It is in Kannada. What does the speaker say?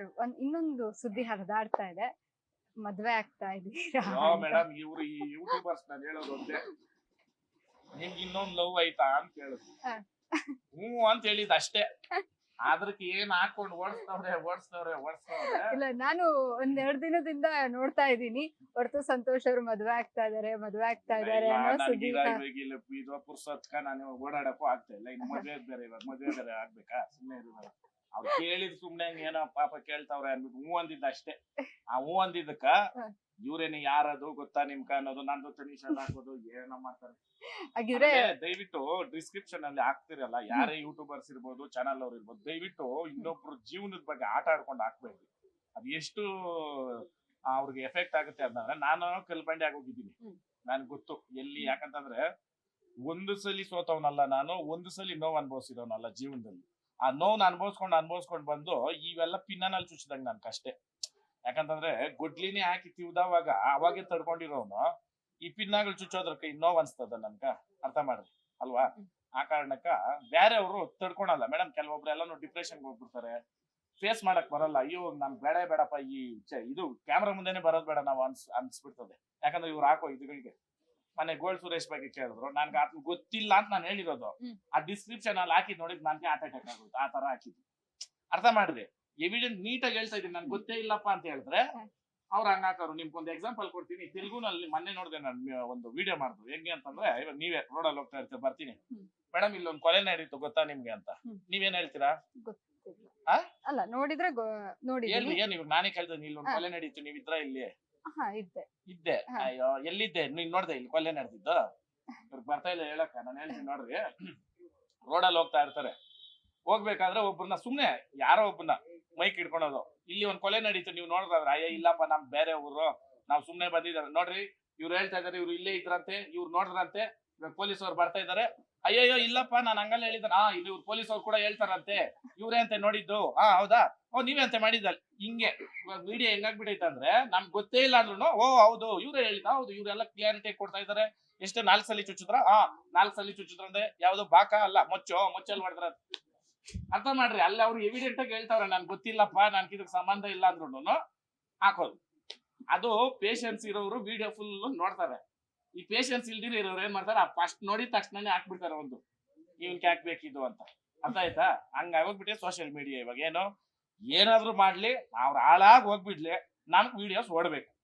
ಸರ್ ಒಂದ್ ಇನ್ನೊಂದು ಸುದ್ದಿ ಹರಿದಾಡ್ತಾ ಇದೆ. ಮದ್ವೆ ಆಗ್ತಾ ಇದೀರಾ. ಮೇಡಮ್ ಇವ್ರು ಈ ಯೂಟ್ಯೂಬರ್ಸ್ ನಾನು ಹೇಳೋದು ಒಂದೇ. ನಿಮ್ಗೆ ಇನ್ನೊಂದ್ ಲವ್ ಆಯ್ತಾ ಅಂತ ಕೇಳುದು ಹ. ಹ್ಞೂ ಅಂತ ಹೇಳಿದ್ ಅಷ್ಟೇ. ಅದ್ರಕ್ಕೆ ಏನ್ ಹಾಕೊಂಡು ಓಡಿಸ್ತವ್ರೆ ಓಡಿಸ್ತವ್ರೆ ಓಡಿಸ್ತವ್ರೆ ಇಲ್ಲ ನಾನು ಒಂದ್ ಎರಡ್ ದಿನದಿಂದ ನೋಡ್ತಾ ಇದ್ದೀನಿ. ಹೊರತು ಸಂತೋಷ್ ಅವ್ರು ಮದ್ವೆ ಆಗ್ತಾ ಇದಾರೆ ಮದ್ವೆ ಆಗ್ತಾ ಇದಾರೆ ಅನ್ನೋ ಸುದ್ದಿ ಇದು ಪುರ್ಸತ್ಕ ನಾನು ಓಡಾಡಕ್ಕೂ ಆಗ್ತಾ ಇಲ್ಲ. ಇನ್ನು ಮದ್ವೆ ಬೇರೆ ಇವಾಗ ಮದ್ವೆ ಬೇರೆ ಆಗ್ಬೇಕಾ? ಸುಮ್ಮನೆ ಇರೋದು ಅವ್ರು ಕೇಳಿದ್ ಸುಮ್ನೆ ಹಂಗ್ ಏನೋ ಪಾಪ ಕೇಳ್ತಾವ್ರೆ ಅನ್ಬಿಟ್ಟು ಹೂ ಅಂದಿದ್ದ ಅಷ್ಟೇ. ಆ ಹೂ ಅಂದಿದ್ದಕ್ಕ ಇವ್ರೇನು ಯಾರದು ಗೊತ್ತಾ ನಿಮ್ಕ ಅನ್ನೋದು ನಂದು ತನಿಷನ್ ಹಾಕೋದು ಏನೋ ಮಾಡ್ತಾರೆ. ಹಾಗಿದ್ರೆ ದಯವಿಟ್ಟು ಡಿಸ್ಕ್ರಿಪ್ಷನ್ ಅಲ್ಲಿ ಹಾಕ್ತಿರಲ್ಲ ಯಾರೇ ಯೂಟ್ಯೂಬರ್ಸ್ ಇರ್ಬೋದು ಚಾನಲ್ ಅವ್ರು ಇರ್ಬೋದು ದಯವಿಟ್ಟು ಇನ್ನೊಬ್ರು ಜೀವನದ ಬಗ್ಗೆ ಆಟ ಆಡ್ಕೊಂಡು ಹಾಕ್ಬೇಡಿ. ಅದ್ ಎಷ್ಟು ಅವ್ರಿಗೆ ಎಫೆಕ್ಟ್ ಆಗುತ್ತೆ ಅಂತಂದ್ರೆ ನಾನು ಕಲ್ಬಂಡೆ ಆಗೋಗಿದ್ದೀನಿ. ನನ್ ನನ್ಗೆ ಗೊತ್ತು. ಎಲ್ಲಿ ಯಾಕಂತಂದ್ರೆ ಒಂದು ಸಲಿ ಸೋತವನಲ್ಲ ನಾನು ಒಂದು ಸಲಿ ನೋವು ಅನುಭವಿಸಿದವನಲ್ಲ ಜೀವನದಲ್ಲಿ. ಆ ನೋವ್ನ ಅನ್ಭವಿಸ್ಕೊಂಡು ಅನ್ಭವಿಸ್ಕೊಂಡು ಬಂದು ಇವೆಲ್ಲ ಪಿನ್ನಲ್ಲಿ ಚುಚ್ಚಿದಂಗೆ ನನ್ ಕಷ್ಟೇ ಯಾಕಂತಂದ್ರೆ ಗುಡ್ಲಿನೇ ಹಾಕಿ ತಿವ್ದವಾಗ ಅವಾಗೆ ತಡ್ಕೊಂಡಿರೋನು ಈ ಪಿನ್ನಾಗಲ್ ಚುಚ್ಚೋದ್ರಕ್ಕೆ ನೋವ್ ಅನ್ಸ್ತದ ನನ್ಗ? ಅರ್ಥ ಮಾಡ್ರಿ ಅಲ್ವಾ. ಆ ಕಾರಣಕ್ಕ ಬೇರೆಯವರು ತಡ್ಕೊಳಲ್ಲ. ಮೇಡಮ್ ಕೆಲವೊಬ್ರು ಎಲ್ಲಾನು ಡಿಪ್ರೆಷನ್ಗೆ ಹೋಗ್ಬಿಡ್ತಾರೆ. ಫೇಸ್ ಮಾಡಕ್ ಬರಲ್ಲ. ಅಯ್ಯೋ ನಮ್ ಬೇಡ ಬೇಡಪ್ಪ ಈ ಇದು ಕ್ಯಾಮ್ರಾ ಮುಂದೆನೆ ಬರೋದ್ ಬೇಡ ನಾವು ಅನ್ಸ್ ಅನ್ಸ್ಬಿಡ್ತದೆ. ಯಾಕಂದ್ರೆ ಇವ್ರು ಹಾಕೋ ಇದುಗಳಿಗೆ. ಮನೆ ಗೋಲ್ಡ್ ಸುರೇಶ್ ಬಗ್ಗೆ ಕೇಳಿದ್ರು. ನನ್ಗೆ ಅದು ಗೊತ್ತಿಲ್ಲ ಅಂತ ನಾನು ಹೇಳಿರೋದು. ಆ ಡಿಸ್ಕ್ರಿಪ್ಷನ್ ಅಲ್ಲಿ ಹಾಕಿದ್ ನೋಡಿದ್ ನನ್ಗೆ ಹಾರ್ಟ್ ಅಟ್ಯಾಕ್ ಆಗುತ್ತೆ ಆ ತರ ಹಾಕಿದ್ದು ಅರ್ಥ ಮಾಡ್ರಿ. ಎವಿಡೆಂಟ್ ನೀಟಾಗಿ ಹೇಳ್ತಾ ಇದೀನಿ ನನ್ಗೆ ಗೊತ್ತೇ ಇಲ್ಲಪ್ಪ ಅಂತ ಹೇಳಿದ್ರೆ ಅವ್ರ ಹಂಗ ಹಾಕೋರು. ನಿಮ್ಗೊಂದು ಎಕ್ಸಾಂಪಲ್ ಕೊಡ್ತೀನಿ. ತೆಲುಗುನಲ್ಲಿ ಮೊನ್ನೆ ನೋಡಿದೆ ನಾನು ಒಂದು ವಿಡಿಯೋ ಮಾಡಿದ್ರು ಹೆಂಗೆ ಅಂತಂದ್ರೆ ಇವಾಗ ನೀವೇ ರೋಡಲ್ಲಿ ಹೋಗ್ತಾ ಇರ್ತೀವಿ ಬರ್ತೀನಿ. ಮೇಡಮ್ ಇಲ್ಲೊಂದು ಕೊಲೆ ನಡೀತು ಗೊತ್ತಾ ನಿಮ್ಗೆ ಅಂತ. ನೀವೇನ್ ಹೇಳ್ತೀರಾ? ಅಲ್ಲ ನೋಡಿದ್ರೆ ನೋಡಿ ಏನ್ ಇವಾಗ ನಾನೇ ಕೇಳ್ದೆ ಇಲ್ಲೊಂದು. ಕೊಲೆ ನಡೀತು ನೀವಿದ್ರ ಇಲ್ಲಿ? ಹಾ ಇದ್ದೆ. ಇದ್ದೆ. ಹಾ. ಅಯ್ಯೋ ಎಲ್ಲಿದ್ದೆ? ನೀನ್ ನೋಡ್ದೆ ಇಲ್ಲಿ ಕೊಲೆ ನಡೆದಿದ್ದು? ಇವ್ರಿಗೆ ಬರ್ತಾ ಇಲ್ಲ ಹೇಳಕ್ಕ ನಾನು ಹೇಳ್ತೀನಿ ನೋಡ್ರಿ. ರೋಡಲ್ಲಿ ಹೋಗ್ತಾ ಇರ್ತಾರೆ. ಹೋಗ್ಬೇಕಾದ್ರೆ ಒಬ್ಬರನ್ನ ಸುಮ್ನೆ ಯಾರೋ ಒಬ್ಬನ ಮೈಕ್ ಹಿಡ್ಕೊಳೋದು. ಇಲ್ಲಿ ಒಂದ್ ಕೊಲೆ ನಡೀತು ನೀವು ನೋಡಿದ್ರೆ ಅಯ್ಯ ಇಲ್ಲಪ್ಪ ನಮ್ ಬೇರೆ ಊರು. ನಾವ್ ಸುಮ್ನೆ ಬಂದಿದ್ದಾರೆ. ನೋಡ್ರಿ ಇವ್ರು ಹೇಳ್ತಾ ಇದಾರೆ ಇವ್ರು ಇಲ್ಲೇ ಇದ್ರಂತೆ ಇವ್ರು ನೋಡಿದ್ರಂತೆ. ಪೊಲೀಸ್ ಅವ್ರು ಬರ್ತಾ ಇದಾರೆ. ಅಯ್ಯಯ್ಯೋ, ಇಲ್ಲಪ್ಪ, ನಾನು ಹಂಗಲ್ಲ ಹೇಳಿದ್ದಾನ ಇಲ್ಲಿ ಇವ್ರು ಪೊಲೀಸ್ ಅವ್ರು ಕೂಡ ಹೇಳ್ತಾರಂತೆ. ಇವ್ರೇ ಅಂತ ನೋಡಿದ್ದು. ಹಾ ಹೌದಾ? ಓ, ನೀವೇ ಅಂತ ಮಾಡಿದ್ದಲ್ಲ ಹಿಂಗೆ. ಇವಾಗ ವಿಡಿಯೋ ಹೆಂಗಾಗ್ಬಿಟ್ಟೈತೆ ಅಂದ್ರೆ ನಮ್ಗೆ ಗೊತ್ತೇ ಇಲ್ಲ ಅಂದ್ರೂ ಓ, ಹೌದು, ಇವ್ರೇ ಹೇಳಿದ, ಹೌದು, ಇವ್ರೆಲ್ಲ ಕ್ಲಿಯಾರಿಟಿ ಕೊಡ್ತಾ ಇದಾರೆ. ಎಷ್ಟು ನಾಲ್ಕು ಸಲ ಚುಚ್ಚಿದ್ರ? ಹಾ ನಾಲ್ಕು ಸಲ ಚುಚ್ಚಿದ್ರಂದ್ರೆ ಯಾವ್ದೋ ಬಾಕ? ಅಲ್ಲ, ಮೊಚ್ಚೋ, ಮೊಚ್ಚಲ್ ಮಾಡಿದ್ರ ಅರ್ಥ ಮಾಡ್ರಿ, ಅಲ್ಲಿ ಅವ್ರು ಎವಿಡೆಂಟ್ ಆಗಿ ಹೇಳ್ತಾವ್ರೆ ನನ್ ಗೊತ್ತಿಲ್ಲಪ್ಪ, ನನ್ಗೆ ಇದಕ್ಕೆ ಸಂಬಂಧ ಇಲ್ಲ ಅಂದ್ರೂ ಹಾಕೋದು. ಅದು ಪೇಷನ್ಸ್ ಇರೋರು ವಿಡಿಯೋ ಫುಲ್ ನೋಡ್ತಾರೆ. ಈ ಪೇಷನ್ಸ್ ಇಲ್ದಿರ ಇರೋರು ಏನ್ ಮಾಡ್ತಾರೆ? ಫಸ್ಟ್ ನೋಡಿದ ತಕ್ಷಣನೇ ಹಾಕ್ಬಿಡ್ತಾರೆ ಒಂದು. ಇವ್ನ್ಗೆ ಹಾಕ್ಬೇಕಿದು ಅಂತ. ಅರ್ಥ ಆಯ್ತಾ? ಹಂಗಾಗೋಗ್ಬಿಟ್ಟೆ ಸೋಷಿಯಲ್ ಮೀಡಿಯಾ ಇವಾಗ. ಏನು? ಏನಾದ್ರೂ ಮಾಡ್ಲಿ ಅವ್ರ ಹಾಳಾಗಿ ಹೋಗ್ಬಿಡ್ಲಿ. ನಮ್ಗೆ ವಿಡಿಯೋಸ್ ಓಡ್ಬೇಕು.